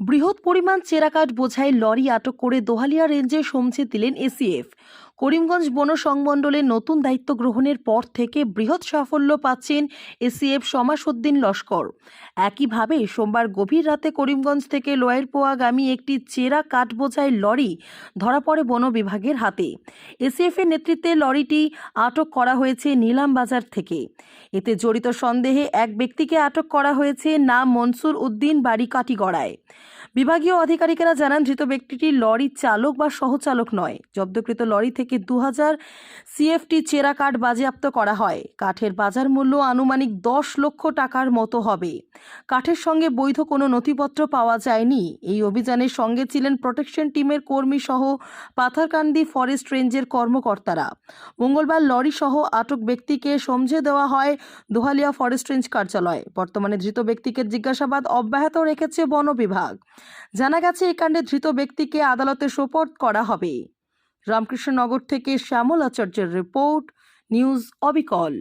বৃহৎ পরিমাণ চেরাকাঠ বোঝাই লরি আটক করে দোহালিয়া রেঞ্জে সমছে দিলেন এসিএফ। করিমগঞ্জ বন সংমণ্ডলের নতুন দায়িত্ব গ্রহণের পর থেকে বৃহৎ সাফল্য পাচ্ছেন এসিএফ সমাসুদ্দিন লস্কর। একইভাবে সোমবার গভীর রাতে করিমগঞ্জ থেকে লোয়ারপোয়াগামী একটি চেরা কাঠ বোঝাই লরি ধরা পড়ে বন বিভাগের হাতে। এসিএফের নেতৃত্বে লরিটি আটক করা হয়েছে নিলাম বাজার থেকে। এতে জড়িত সন্দেহে এক ব্যক্তিকে আটক করা হয়েছে, নাম মনসুর উদ্দিন বাড়ি কাটিগড়ায় বিভাগীয় আধিকারিকেরা জানান, ধৃত ব্যক্তিটি লরির চালক বা সহচালক নয়। জব্দকৃত লরি থেকে দু হাজার সিএফটি চেরা কাঠ বাজেয়াপ্ত করা হয়। কাঠের বাজার মূল্য আনুমানিক দশ লক্ষ টাকার মতো হবে। কাঠের সঙ্গে বৈধ কোনো নথিপত্র পাওয়া যায়নি। এই অভিযানের সঙ্গে ছিলেন প্রোটেকশন টিমের কর্মী সহ পাথারকান্দি ফরেস্ট রেঞ্জের কর্মকর্তারা। মঙ্গলবার লরি সহ আটক ব্যক্তিকে সমঝে দেওয়া হয় দোহালিয়া ফরেস্ট রেঞ্জ কার্যালয়। বর্তমানে ধৃত ব্যক্তিকে জিজ্ঞাসাবাদ অব্যাহত রেখেছে বন বিভাগ। জানা গেছে এই কাণ্ডে ধৃত ব্যক্তিকে আদালতে সোপর্দ করা হবে। রামকৃষ্ণনগর থেকে শ্যামল আচার্যের রিপোর্ট, নিউজ অবিকল।